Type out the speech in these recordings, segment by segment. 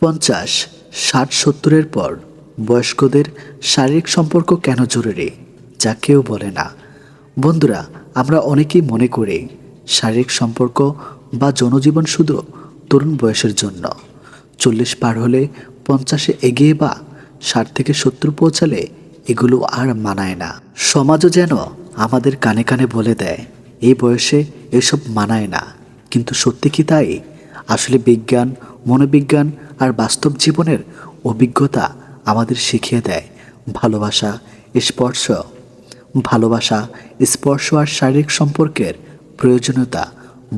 পঞ্চাশ, ষাট, সত্তরের পর বয়স্কদের শারীরিক সম্পর্ক কেন জরুরি, যা কেউ বলে না। বন্ধুরা, আমরা অনেকেই মনে করি শারীরিক সম্পর্ক বা জনজীবন শুধু তরুণ বয়সের জন্য। চল্লিশ পার হলে পঞ্চাশে এগিয়ে বা ষাট থেকে সত্তর পৌঁছালে এগুলো আর মানায় না। সমাজও যেন আমাদের কানে কানে বলে দেয়, এই বয়সে এসব মানায় না। কিন্তু সত্যি কি তাই? আসলে বিজ্ঞান মনোবিজ্ঞান আর বাস্তব জীবনের অভিজ্ঞতা আমাদের শিখিয়ে দেয়। ভালোবাসা, স্পর্শ। ভালোবাসা, স্পর্শ আর শারীরিক সম্পর্কের প্রয়োজনীয়তা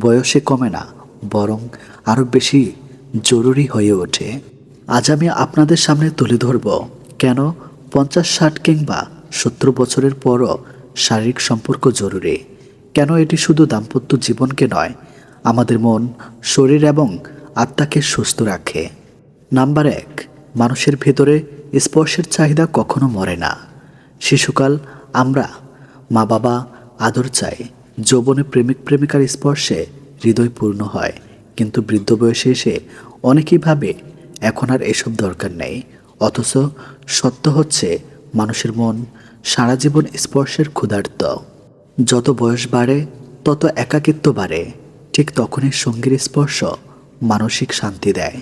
বয়সে কমে না, বরং আরও বেশি জরুরি হয়ে ওঠে। আজ আমি আপনাদের সামনে তুলে ধরব, কেন পঞ্চাশ, ষাট কিংবা সত্তর বছরের পরও শারীরিক সম্পর্ক জরুরি? কেন এটি শুধু দাম্পত্য জীবনকে নয়, আমাদের মন, শরীর এবং আত্মাকে সুস্থ রাখে। নাম্বার এক, মানুষের ভেতরে স্পর্শের চাহিদা কখনো মরে না। শিশুকাল, আমরা মা বাবা আদর চাই। যৌবনে প্রেমিক প্রেমিকার স্পর্শে হৃদয় পূর্ণ হয়। কিন্তু বৃদ্ধ বয়সে এসে অনেকেই ভাবে, এখন আর এসব দরকার নেই। অথচ সত্য হচ্ছে, মানুষের মন সারা জীবন স্পর্শের ক্ষুধার্ত। যত বয়স বাড়ে, তত একাকিত্ব বাড়ে। ঠিক তখনই সঙ্গীর স্পর্শ মানসিক শান্তি দেয়।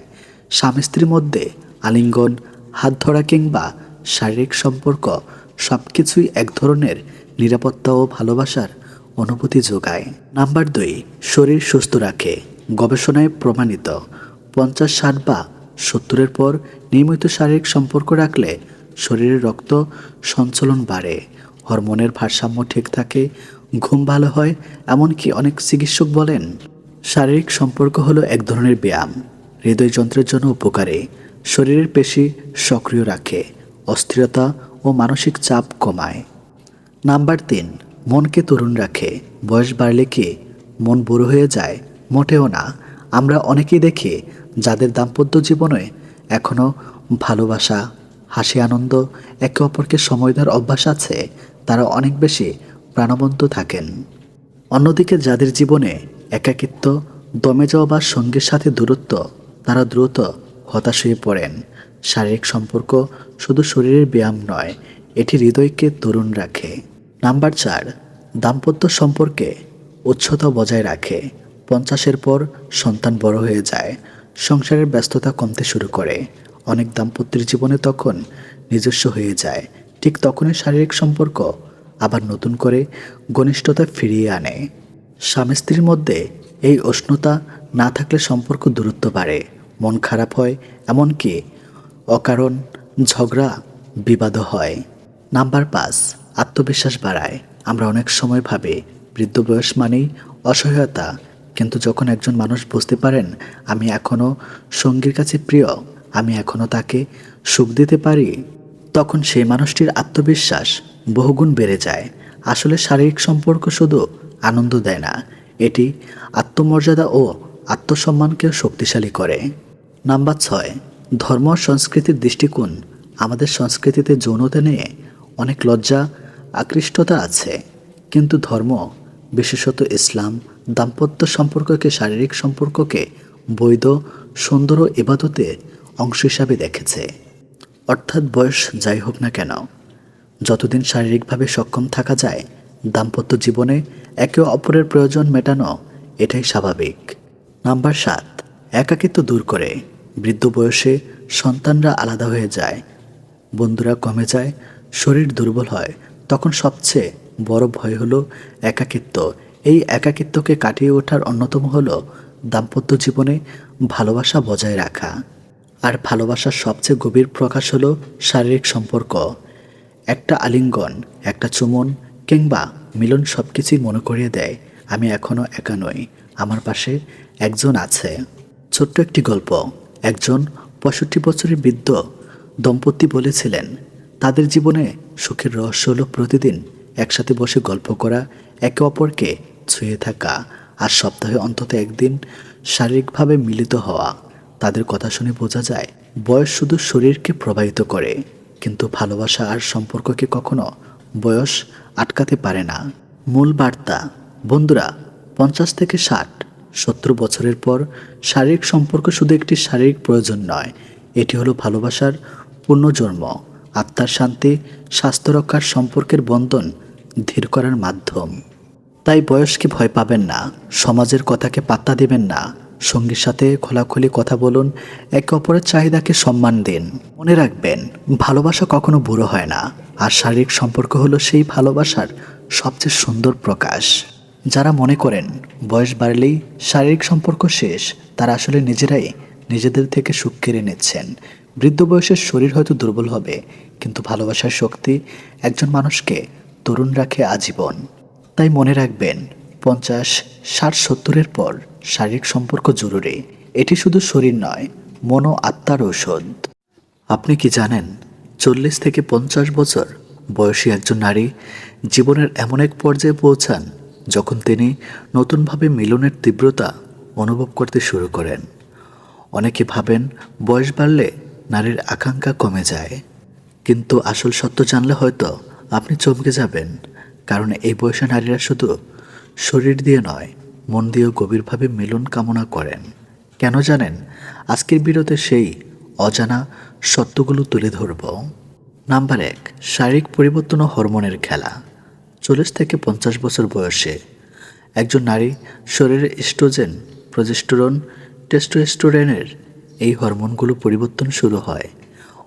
স্বামী স্ত্রীর মধ্যে আলিঙ্গন, হাত ধরা কিংবা শারীরিক সম্পর্ক সব কিছুই এক ধরনের নিরাপত্তা ও ভালোবাসার অনুভূতি যোগায়। নাম্বার দুই, শরীর সুস্থ রাখে। গবেষণায় প্রমাণিত, পঞ্চাশ ষাট বা সত্তরের পর নিয়মিত শারীরিক সম্পর্ক রাখলে শরীরের রক্ত সঞ্চালন বাড়ে, হরমোনের ভারসাম্য ঠিক থাকে, ঘুম ভালো হয়, এমনকি অনেক চিকিৎসক বলেন শারীরিক সম্পর্ক হলো এক ধরনের ব্যায়াম। হৃদয়যন্ত্রের জন্য উপকারে। শরীরের পেশি সক্রিয় রাখে, অস্থিরতা ও মানসিক চাপ কমায়। নাম্বার তিন, মনকে তরুণ রাখে। বয়স বাড়লে কি মন বুড়ো হয়ে যায়? মোটেও না। আমরা অনেকেই দেখি যাদের দাম্পত্য জীবনে এখনও ভালোবাসা, হাসি, আনন্দ, একে অপরকে সময় দেওয়ার অভ্যাস আছে, তারা অনেক বেশি প্রাণবন্ত থাকেন। অন্যদিকে যাদের জীবনে একাকিত্ব, দমে যাওয়া বা সঙ্গীর সাথে দূরত্ব, তারা দ্রুত হতাশ হয়ে পড়েন। শারীরিক সম্পর্ক শুধু শরীরের ব্যায়াম নয়, এটি হৃদয়কে তরুণ রাখে। নাম্বার চার, দাম্পত্য সম্পর্কে উচ্ছতা বজায় রাখে। পঞ্চাশের পর সন্তান বড় হয়ে যায়, সংসারের ব্যস্ততা কমতে শুরু করে। অনেক দাম্পত্যের জীবনে তখন নিজস্ব হয়ে যায়, ঠিক তখনই শারীরিক সম্পর্ক আবার নতুন করে ঘনিষ্ঠতা ফিরিয়ে আনে। স্বামী স্ত্রীর মধ্যে এই উষ্ণতা না থাকলে সম্পর্ক দূরত্ব বাড়ে, মন খারাপ হয়, এমনকি অকারণ ঝগড়া বিবাদও হয়। নাম্বার পাঁচ, আত্মবিশ্বাস বাড়ায়। আমরা অনেক সময় ভাবি, বৃদ্ধ বয়স মানেই অসহায়তা। কিন্তু যখন একজন মানুষ বুঝতে পারেন, আমি এখনও সঙ্গীর কাছে প্রিয়, আমি এখনও তাকে সুখ দিতে পারি, তখন সেই মানুষটির আত্মবিশ্বাস বহুগুণ বেড়ে যায়। আসলে শারীরিক সম্পর্ক শুধু আনন্দ দেয় না। এটি আত্মমর্যাদা ও আত্মসম্মানকেও শক্তিশালী করে। নাম্বার ছয়, ধর্ম সংস্কৃতির দৃষ্টিকোণ। আমাদের সংস্কৃতিতে যৌনতা নিয়ে অনেক লজ্জা, আকৃষ্টতা আছে। কিন্তু ধর্ম, বিশেষত ইসলাম, দাম্পত্য সম্পর্ককে, শারীরিক সম্পর্ককে বৈধ, সুন্দর ও ইবাদতের অংশ হিসাবে দেখেছে। অর্থাৎ বয়স যাই হোক না কেন, যতদিন শারীরিকভাবে সক্ষম থাকা যায় দাম্পত্য জীবনে একে অপরের প্রয়োজন মেটানো এটাই স্বাভাবিক। নাম্বার সাত, একাকিত্ব দূর করে। বৃদ্ধ বয়সে সন্তানরা আলাদা হয়ে যায়। বন্ধুরা কমে যায়, শরীর দুর্বল হয়। তখন সবচেয়ে বড় ভয় হলো একাকিত্ব। এই একাকিত্বকে কাটিয়ে ওঠার অন্যতম হলো দাম্পত্য জীবনে ভালোবাসা বজায় রাখা। আর ভালোবাসার সবচেয়ে গভীর প্রকাশ হলো শারীরিক সম্পর্ক। একটা আলিঙ্গন, একটা চুমন কিংবা মিলন সব কিছুই মনে করিয়ে দেয়, আমি এখনও একা নই, আমার পাশে একজন আছে। ছোট্ট একটি গল্প, একজন পঁয়ষট্টি বছরের বৃদ্ধ দম্পতি বলেছিলেন, তাদের জীবনে সুখের রহস্য হলো প্রতিদিন একসাথে বসে গল্প করা, একে অপরকে ছুঁয়ে থাকা আর সপ্তাহে অন্তত একদিন শারীরিকভাবে মিলিত হওয়া। তাদের কথা শুনে বোঝা যায়, বয়স শুধু শরীরকে প্রবাহিত করে, কিন্তু ভালোবাসা আর সম্পর্ককে কখনো বয়স আটকাতে পারে না। মূল বার্তা, বন্ধুরা, পঞ্চাশ থেকে ষাট, সত্তর বছরের পর শারীরিক সম্পর্ক শুধু একটি শারীরিক প্রয়োজন নয়, এটি হলো ভালোবাসার পুনর্জন্ম, আত্মার শান্তি, স্বাস্থ্য রক্ষার সম্পর্কের বন্ধন ধীর করার মাধ্যম। তাই বয়সকে ভয় পাবেন না, সমাজের কথাকে পাত্তা দেবেন না সঙ্গীর সাথে খোলাখুলি কথা বলুন, একে অপরের চাহিদাকে সম্মান দিন। মনে রাখবেন, ভালোবাসা কখনো বুড়ো হয় না, আর শারীরিক সম্পর্ক হলো সেই ভালোবাসার সবচেয়ে সুন্দর প্রকাশ। যারা মনে করেন, বয়স বাড়লেই শারীরিক সম্পর্ক শেষ, তারা আসলে নিজেরাই নিজেদের থেকে সুখ কেড়ে নিচ্ছেন। বৃদ্ধ বয়সের শরীর হয়তো দুর্বল হবে, কিন্তু ভালোবাসার শক্তি একজন মানুষকে তরুণ রাখে আজীবন। তাই মনে রাখবেন পঞ্চাশ, ষাট, সত্তরের পর শারীরিক সম্পর্ক জরুরি। এটি শুধু শরীর নয় মন আত্মার ঔষধ। আপনি কি জানেন, চল্লিশ থেকে পঞ্চাশ বছর বয়সী একজন নারী জীবনের এমন এক পর্যায়ে পৌঁছান যখন তিনি নতুনভাবে মিলনের তীব্রতা অনুভব করতে শুরু করেন। অনেকে ভাবেন, বয়স বাড়লে নারীর আকাঙ্ক্ষা কমে যায়। কিন্তু আসল সত্য জানলে হয়তো আপনি চমকে যাবেন, কারণ এই বয়সে নারীরা শুধু শরীর দিয়ে নয়, মন দিয়েও গভীরভাবে মিলন কামনা করেন। কেন জানেন? আজকের বিরতে সেই অজানা সত্যগুলো তুলে ধরব। নাম্বার এক, শারীরিক পরিবর্তন ও হরমোনের খেলা। চল্লিশ থেকে পঞ্চাশ বছর বয়সে একজন নারী শরীরে ইস্ট্রোজেন, প্রজেস্টোরন, টেস্টোস্টোরেনের এই হরমোনগুলো পরিবর্তন শুরু হয়।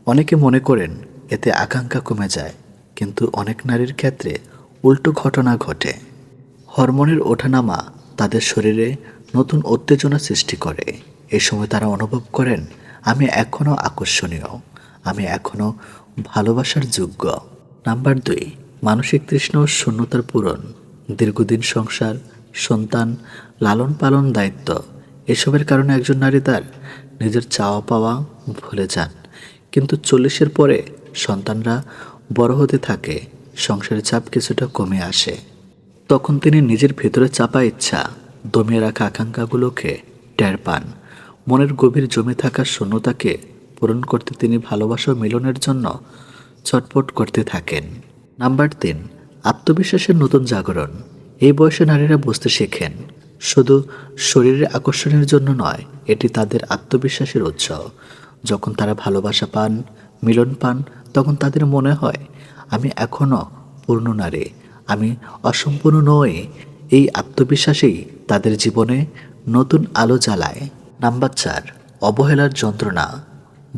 অনেকে মনে করেন এতে আকাঙ্ক্ষা কমে যায়, কিন্তু অনেক নারীর ক্ষেত্রে উল্টো ঘটনা ঘটে। হরমোনের ওঠানামা তাদের শরীরে নতুন উত্তেজনা সৃষ্টি করে। এই সময় তারা অনুভব করেন, আমি এখনও আকর্ষণীয়, আমি এখনও ভালোবাসার যোগ্য। নাম্বার দুই, মানসিক তৃষ্ণ ও শূন্যতার পূরণ, দীর্ঘদিন সংসার, সন্তান লালন পালন দায়িত্ব, এসবের কারণে একজন নারী তার নিজের চাওয়া পাওয়া ভুলে যান। কিন্তু চল্লিশের পরে সন্তানরা বড় হতে থাকে, সংসারের চাপ কিছুটা কমে আসে। তখন তিনি নিজের ভেতরে চাপা ইচ্ছা, দমিয়ে রাখা আকাঙ্ক্ষাগুলোকে টের পান। মনের গভীর জমে থাকা শূন্যতাকে পূরণ করতে তিনি ভালোবাসা মিলনের জন্য ছটপট করতে থাকেন। নাম্বার তিন, আত্মবিশ্বাসের নতুন জাগরণ। এই বয়সে নারীরা বুঝতে শেখেন, শুধু শরীরের আকর্ষণের জন্য নয়, এটি তাদের আত্মবিশ্বাসের উৎস। যখন তারা ভালোবাসা পান, মিলন পান, তখন তাদের মনে হয়, আমি এখনও পূর্ণ নারী। আমি অসম্পূর্ণ নই এই আত্মবিশ্বাসেই তাদের জীবনে নতুন আলো জ্বালায়। নাম্বার চার, অবহেলার যন্ত্রণা।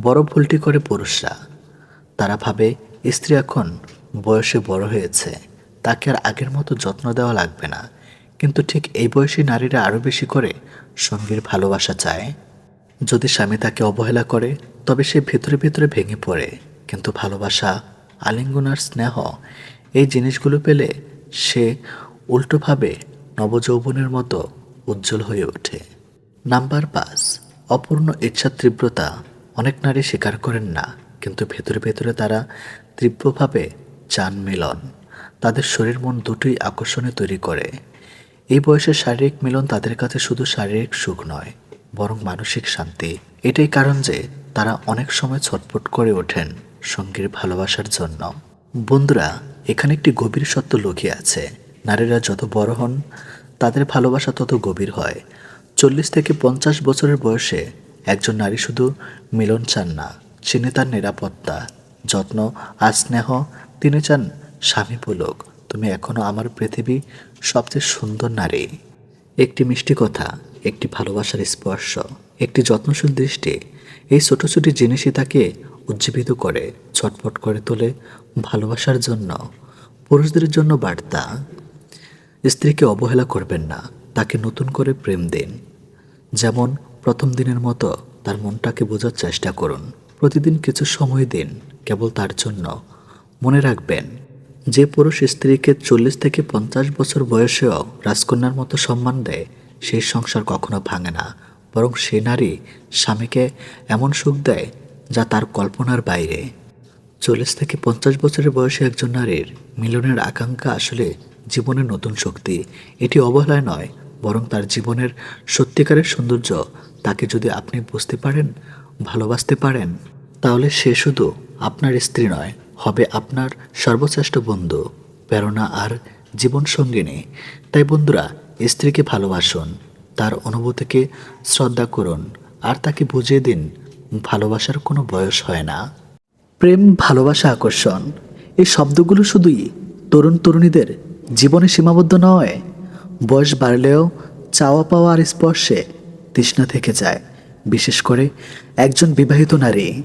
বড় ভুলটি করে পুরুষরা। তারা ভাবে, স্ত্রী এখন বয়সে বড় হয়েছে, তাকে আর আগের মতো যত্ন দেওয়া লাগবে না। কিন্তু ঠিক এই বয়সী নারীরা আরও বেশি করে সঙ্গীর ভালোবাসা চায়। যদি স্বামী তাকে অবহেলা করে, তবে সে ভেতরে ভেতরে ভেঙে পড়ে। কিন্তু ভালোবাসা আলিঙ্গন আর স্নেহ এই জিনিসগুলো পেলে সে উল্টোভাবে নবযৌবনের মতো উজ্জ্বল হয়ে ওঠে। নাম্বার পাঁচ, অপূর্ণ ইচ্ছার তীব্রতা। অনেক নারী স্বীকার করেন না, কিন্তু ভেতরে ভেতরে তারা তীব্রভাবে চান মিলন। তাদের শরীর মন দুটোই আকর্ষণে তৈরি করে। এই বয়সে শারীরিক মিলন তাদের কাছে শুধু শারীরিক সুখ নয়, বরং মানসিক শান্তি। এটাই কারণ যে তারা অনেক সময় ছটফট করে ওঠেন সঙ্গীর ভালোবাসার জন্য। বন্ধুরা এখানে একটি গভীর সত্য লুকিয়ে আছে। নারীরা যত বড় হন, তাদের ভালোবাসা তত গভীর হয়। চল্লিশ থেকে পঞ্চাশ বছরের বয়সে একজন নারী শুধু মিলন চান না, চিনে তার নিরাপত্তা, যত্ন আর স্নেহ। তিনি চান, স্বামী পুলক, তুমি এখনও আমার পৃথিবী সবচেয়ে সুন্দর নারী। একটি মিষ্টি কথা, একটি ভালোবাসার স্পর্শ, একটি যত্নশীল দৃষ্টি, এই ছোটো ছোট জিনিসই তাকে উজ্জীবিত করে, ছটফট করে তোলে ভালোবাসার জন্য, পুরুষদের জন্য বার্তা। স্ত্রীকে অবহেলা করবেন না, তাকে নতুন করে প্রেম দিন। যেমন প্রথম দিনের মতো তার মনটাকে বোঝার চেষ্টা করুন। প্রতিদিন কিছু সময় দিন, কেবল তার জন্য। মনে রাখবেন, যে পুরুষ স্ত্রীকে চল্লিশ থেকে পঞ্চাশ বছর বয়সেও রাজকন্যার মতো সম্মান দেয়, সেই সংসার কখনো ভাঙে না। বরং সে নারী স্বামীকে এমন সুখ দেয় যা তার কল্পনার বাইরে। চল্লিশ থেকে পঞ্চাশ বছরের বয়সে একজন নারীর মিলনের আকাঙ্ক্ষা আসলে জীবনের নতুন শক্তি। এটি অবহেলায় নয়, বরং তার জীবনের সত্যিকারের সৌন্দর্য তাকে যদি আপনি বুঝতে পারেন, ভালোবাসতে পারেন, তাহলে সে শুধু আপনার স্ত্রী নয়, হবে আপনার সর্বশ্রেষ্ঠ বন্ধু। প্রেরণা আর জীবন সঙ্গিনী। তাই বন্ধুরা, স্ত্রীকে ভালোবাসুন, তার অনুভূতিকে শ্রদ্ধা করুন, আর তাকে বুঝিয়ে দিন ভালোবাসার কোনো বয়স হয় না। প্রেম, ভালোবাসা, আকর্ষণ, এই শব্দগুলো শুধুই তরুণ তরুণীদের জীবনে সীমাবদ্ধ নয়। বয়স বাড়লেও চাওয়া পাওয়া আর স্পর্শে তৃষ্ণা থেকে যায়। বিশেষ করে একজন বিবাহিত নারী।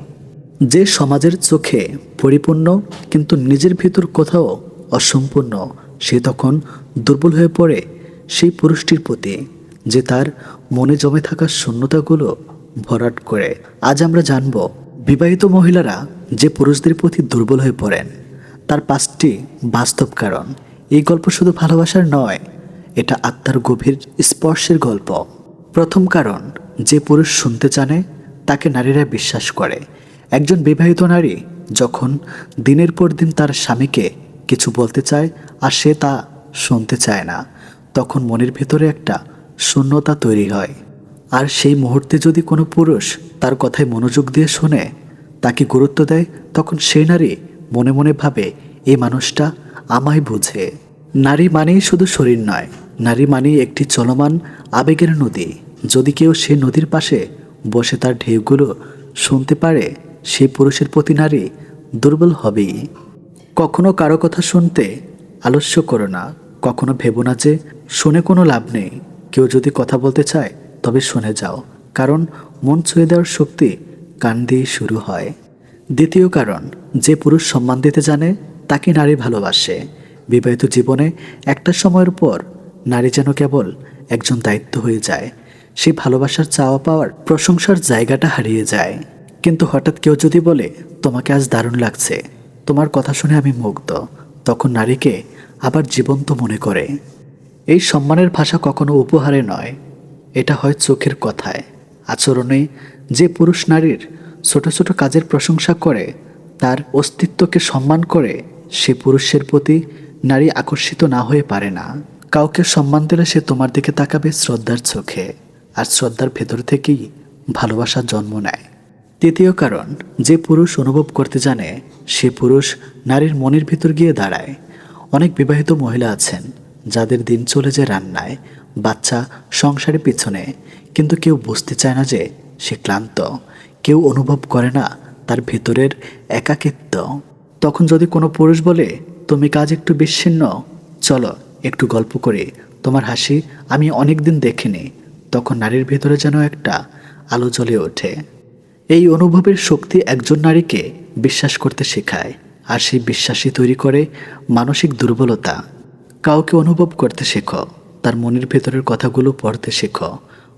যে সমাজের চোখে পরিপূর্ণ কিন্তু নিজের ভিতর কোথাও অসম্পূর্ণ, সে তখন দুর্বল হয়ে পড়ে সেই পুরুষটির প্রতি, যে তার মনে জমে থাকা শূন্যতাগুলো ভরাট করে। আজ আমরা জানব, বিবাহিত মহিলারা যে পুরুষদের প্রতি দুর্বল হয়ে পড়েন, তার পাঁচটি বাস্তব কারণ। এই গল্প শুধু ভালোবাসার নয়, এটা আত্মার গভীর স্পর্শের গল্প। প্রথম কারণ, যে পুরুষ শুনতে জানে, তাকে নারীরা বিশ্বাস করে। একজন বিবাহিত নারী যখন দিনের পর দিন তার স্বামীকে কিছু বলতে চায় আর সে তা শুনতে চায় না, তখন মনের ভেতরে একটা শূন্যতা তৈরি হয়। আর সেই মুহূর্তে যদি কোনো পুরুষ তার কথায় মনোযোগ দিয়ে শোনে, তাকে গুরুত্ব দেয়, তখন সেই নারী মনে মনে ভাবে এই মানুষটা আমায় বুঝে। নারী মানেই শুধু শরীর নয়, নারী মানেই একটি চলমান, আবেগের নদী। যদি কেউ সে নদীর পাশে বসে তার ঢেউগুলো শুনতে পারে সেই পুরুষের প্রতি নারী দুর্বল হবেই। কখনো কারও কথা শুনতে আলস্য করো না, কখনো ভেবো না যে শুনে কোনো লাভ নেই। কেউ যদি কথা বলতে চায় তবে শুনে যাও, কারণ মন ছুঁয়ে দেওয়ার শক্তি কান দিয়ে শুরু হয়। দ্বিতীয় কারণ, যে পুরুষ সম্মান দিতে জানে, তাকে নারী ভালোবাসে। বিবাহিত জীবনে একটা সময়ের পর নারী যেন কেবল একজন দায়িত্ব হয়ে যায় সেই ভালোবাসার চাওয়া পাওয়ার প্রশংসার জায়গাটা হারিয়ে যায়। কিন্তু হঠাৎ কেউ যদি বলে, তোমাকে আজ দারুণ লাগছে, তোমার কথা শুনে আমি মুগ্ধ, তখন নারীকে আবার জীবন্ত মনে করে। এই সম্মানের ভাষা কখনো উপহারে নয় এটা হয় চোখের কথায়। আচরণে যে পুরুষ নারীর ছোট ছোট কাজের প্রশংসা করে, তার অস্তিত্বকে সম্মান করে, সে পুরুষের প্রতি নারী আকর্ষিত না হয়ে পারে না। কাউকে সম্মান দিলে সে তোমার দিকে তাকাবে শ্রদ্ধার চোখে, আর শ্রদ্ধার ভেতর থেকেই ভালোবাসা জন্ম নেয়। তৃতীয় কারণ, যে পুরুষ অনুভব করতে জানে, সে পুরুষ নারীর মনের ভিতর গিয়ে দাঁড়ায়। অনেক বিবাহিত মহিলা আছেন, যাদের দিন চলে যায় রান্নায় বাচ্চা সংসারের পিছনে। কিন্তু কেউ বুঝতে চায় না যে সে ক্লান্ত। কেউ অনুভব করে না তার ভেতরের একাকিত্ব। তখন যদি কোনো পুরুষ বলে, তুমি কাজ একটু বিচ্ছিন্ন, চলো একটু গল্প করে, তোমার হাসি আমি অনেক দিন দেখিনি। তখন নারীর ভেতরে যেন একটা আলো জ্বলে ওঠে। এই অনুভবের শক্তি একজন নারীকে বিশ্বাস করতে শেখায়, আর সেই বিশ্বাসই তৈরি করে মানসিক দুর্বলতা। কাউকে অনুভব করতে শেখো। তার মনের ভেতরের কথাগুলো পড়তে শেখো।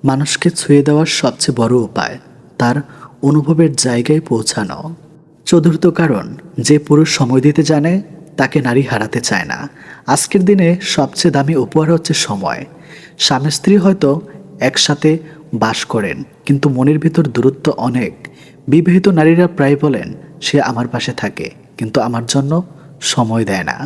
মানুষকে ছুঁয়ে দেওয়ার সবচেয়ে বড় উপায় তার অনুভবের জায়গায় পৌঁছানো। চতুর্থ কারণ, যে পুরুষ সময় দিতে জানে, তাকে নারী হারাতে চায় না। আজকের দিনে সবচেয়ে দামি উপহার হচ্ছে সময়। স্বামী স্ত্রী হয়তো একসাথে বাস করেন, কিন্তু মনের ভিতর দূরত্ব অনেক। বিবাহিত নারীরা প্রায় বলেন, সে আমার পাশে থাকে, কিন্তু আমার জন্য সময় দেয় না।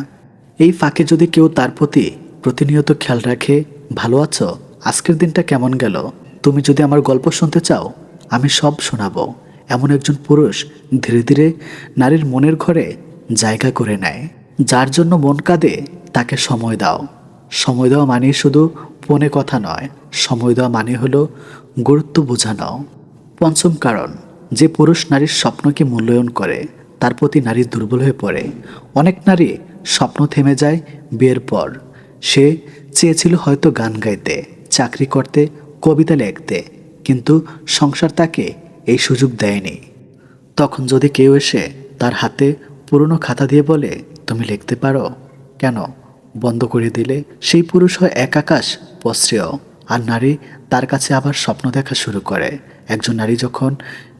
এই ফাঁকে যদি কেউ তার প্রতি প্রতিনিয়ত খেয়াল রাখে, ভালো আছো? আজকের দিনটা কেমন গেল? তুমি যদি আমার গল্প শুনতে চাও, আমি সব শোনাবো। এমন একজন পুরুষ ধীরে ধীরে নারীর মনের ঘরে জায়গা করে নেয়, যার জন্য মন কাঁদে, তাকে সময় দাও। সময় দেওয়া মানে শুধু ফোনে কথা নয়, সময় দেওয়া মানে হলো গুরুত্ব বোঝানো। পঞ্চম কারণ, যে পুরুষ নারীর স্বপ্নকে মূল্যায়ন করে, তার প্রতি নারী দুর্বল হয়ে পড়ে। অনেক নারী স্বপ্ন থেমে যায়, বিয়ের পর। সে চেয়েছিল হয়তো গান গাইতে, চাকরি করতে, কবিতা লিখতে, কিন্তু সংসার তাকে এই সুযোগ দেয়নি। তখন যদি কেউ এসে তার হাতে পুরনো খাতা দিয়ে বলে, তুমি লিখতে পারো? কেন? বন্ধ করে দিলে সেই পুরুষ হয় এক আকাশ পশ্রেয় আর নারী তার কাছে আবার স্বপ্ন দেখা শুরু করে। একজন নারী যখন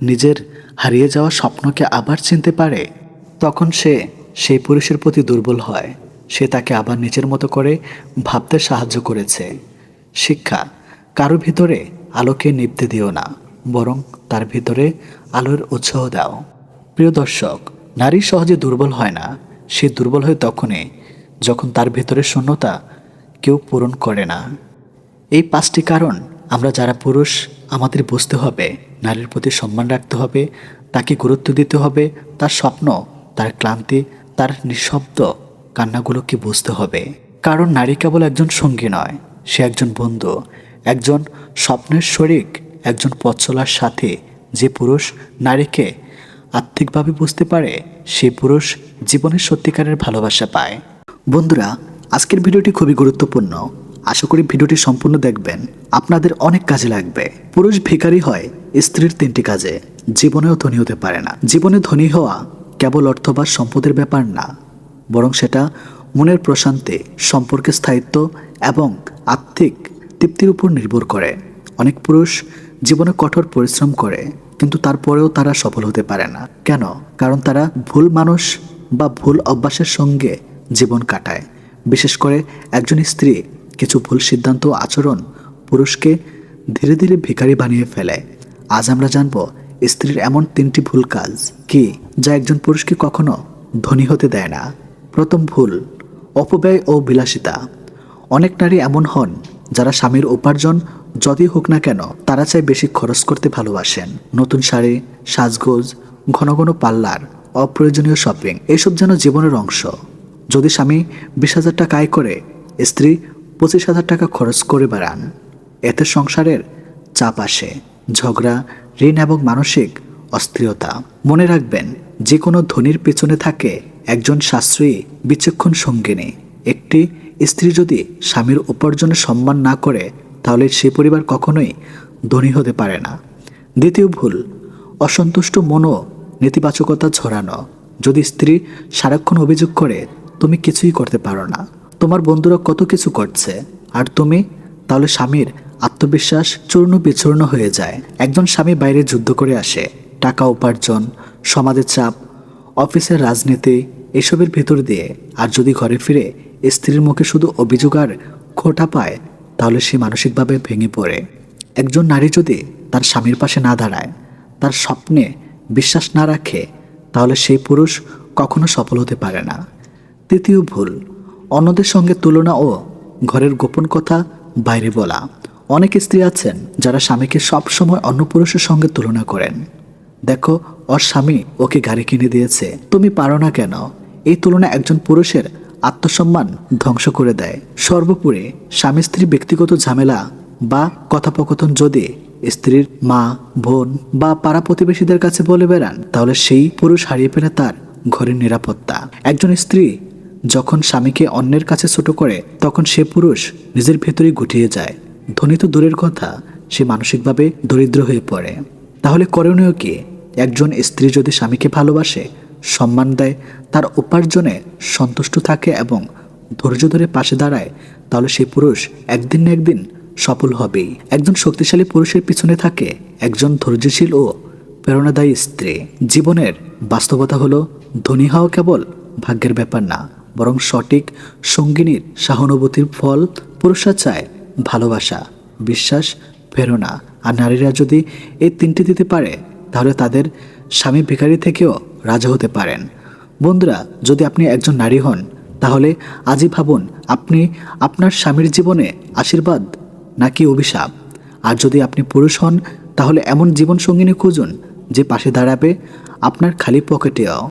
নিজের হারিয়ে যাওয়া স্বপ্নকে আবার চিনতে পারে, তখন সে সেই পুরুষের প্রতি দুর্বল হয়। সে তাকে আবার নিজের মতো করে ভাবতে সাহায্য করেছে। শিক্ষা, কারও ভিতরে আলোকে নিভতে দিও না, বরং তার ভিতরে আলোর উৎসাহ দাও। প্রিয় দর্শক, নারী সহজে দুর্বল হয় না, সে দুর্বল হয় তখনই যখন তার ভেতরে শূন্যতা কেউ পূরণ করে না। এই পাঁচটি কারণ আমরা যারা পুরুষ, আমাদের বুঝতে হবে, নারীর প্রতি সম্মান রাখতে হবে, তাকে গুরুত্ব দিতে হবে, তার স্বপ্ন, তার ক্লান্তি, তার নিঃশব্দ কান্নাগুলোকে বুঝতে হবে। কারণ নারী কেবল একজন সঙ্গী নয়, সে একজন বন্ধু, একজন স্বপ্নের শরিক, একজন পথ চলার সাথে। যে পুরুষ নারীকে আর্থিকভাবে বুঝতে পারে, সে পুরুষ জীবনের সত্যিকারের ভালোবাসা পায়। বন্ধুরা, আজকের ভিডিওটি খুবই গুরুত্বপূর্ণ। আশা করি ভিডিওটি সম্পূর্ণ দেখবেন। আপনাদের অনেক কাজে লাগবে। পুরুষ ভিখারি হয় স্ত্রীর তিনটি কাজে। জীবনেও ধনী হতে পারে না। জীবনে ধনী হওয়া কেবল অর্থ বা সম্পদের ব্যাপার না। বরং সেটা মনের প্রশান্তি, সম্পর্কের স্থায়িত্ব এবং আর্থিক তৃপ্তির উপর নির্ভর করে। অনেক পুরুষ জীবনে কঠোর পরিশ্রম করে, কিন্তু তারপরেও তারা সফল হতে পারে না। কেন? কারণ তারা ভুল মানুষ বা ভুল অভ্যাসের সঙ্গে জীবন কাটায়। বিশেষ করে একজন স্ত্রী কিছু ভুল সিদ্ধান্ত আচরণ পুরুষকে ধীরে ধীরে ভিখারি বানিয়ে ফেলে। আজ আমরা জানব স্ত্রীর এমন তিনটি ভুল কাজ কি, যা একজন পুরুষকে কখনো ধনী হতে দেয় না। প্রথম ভুল, অপব্যয় ও বিলাসিতা। অনেক নারী এমন হন, যারা স্বামীর উপার্জন যতই হোক না কেন তারা চাই বেশি খরচ করতে ভালোবাসেন। নতুন শাড়ি, সাজগোজ, ঘন ঘন পার্লার অপ্রয়োজনীয় শপিং এসব যেন জীবনের অংশ। যদি স্বামী বিশ হাজার টাকা আয় করে, স্ত্রী পঁচিশ হাজার টাকা খরচ করে বেড়ান। এতে সংসারের চাপ আসে। ঝগড়া, ঋণ এবং মানসিক অস্থিরতা। মনে রাখবেন যে কোনো ধনির পেছনে থাকে একজন সাশ্রয়ী, বিচক্ষণ সঙ্গিনী। একটি স্ত্রী যদি স্বামীর উপার্জনে সম্মান না করে, তাহলে সে পরিবার কখনোই ধনী হতে পারে না। দ্বিতীয় ভুল, অসন্তুষ্ট মনও নেতিবাচকতা ছড়ানো। যদি স্ত্রী সারাক্ষণ অভিযোগ করে, তুমি কিছুই করতে পারো না। তোমার বন্ধুরা কত কিছু করছে। আর তুমি? তাহলে স্বামীর আত্মবিশ্বাস চূর্ণ বিচূর্ণ হয়ে যায়। একজন স্বামী বাইরে যুদ্ধ করে আসে। টাকা উপার্জন, সমাজের চাপ অফিসের রাজনীতি এসবের ভেতর দিয়ে। আর যদি ঘরে ফিরে স্ত্রীর মুখে শুধু অভিযোগ আর খোটা পায়, তাহলে সে মানসিকভাবে ভেঙে পড়ে। একজন নারী যদি তার স্বামীর পাশে না দাঁড়ায়, তার স্বপ্নে বিশ্বাস না রাখে, তাহলে সেই পুরুষ কখনো সফল হতে পারে না। তৃতীয় ভুল, অন্যদের সঙ্গে তুলনা ও ঘরের গোপন কথা বাইরে বলা। অনেক স্ত্রী আছেন যারা স্বামীকে সবসময় অন্য পুরুষের সঙ্গে তুলনা করেন। দেখো, ওর স্বামী ওকে গাড়ি কিনে দিয়েছে। তুমি পারো না কেন? এই তুলনা একজন পুরুষের আত্মসম্মান ধ্বংস করে দেয়। সর্বোপরি, স্বামী স্ত্রী ব্যক্তিগত ঝামেলা বা কথোপকথন যদি স্ত্রীর মা, বোন বা পাড়া প্রতিবেশীদের কাছে বলে বেড়ান, তাহলে সেই পুরুষ হারিয়ে ফেলে তার ঘরের নিরাপত্তা। একজন স্ত্রী যখন স্বামীকে অন্যের কাছে ছোট করে, তখন সে পুরুষ নিজের ভেতরে গুটিয়ে যায়। ধনী তো দূরের কথা, সে মানসিকভাবে দরিদ্র হয়ে পড়ে। তাহলে করণীয় কি? একজন স্ত্রী যদি স্বামীকে ভালোবাসে, সম্মান দেয়, তার উপার্জনে সন্তুষ্ট থাকে এবং ধৈর্য ধরে পাশে দাঁড়ায়, তাহলে সেই পুরুষ একদিন না একদিন সফল হবেই। একজন শক্তিশালী পুরুষের পিছনে থাকে একজন ধৈর্যশীল ও প্রেরণাদায়ী স্ত্রী। জীবনের বাস্তবতা হলো, ধনী হওয়া কেবল ভাগ্যের ব্যাপার না, বরং সঠিক সঙ্গিনীর সহানুভূতির ফল পুরুষরা চায় ভালোবাসা, বিশ্বাস, প্রেরণা। আর নারীরা যদি এই তিনটি দিতে পারে তাহলে তাদের স্বামী ভিখারি থেকেও রাজা হতে পারেন। বন্ধুরা, যদি আপনি একজন নারী হন, তাহলে আজই ভাবুন, আপনি আপনার স্বামীর জীবনে আশীর্বাদ নাকি অভিশাপ? আর যদি আপনি পুরুষ হন, তাহলে এমন জীবন সঙ্গিনী খুঁজুন যে পাশে দাঁড়াবে আপনার খালি পকেটেও।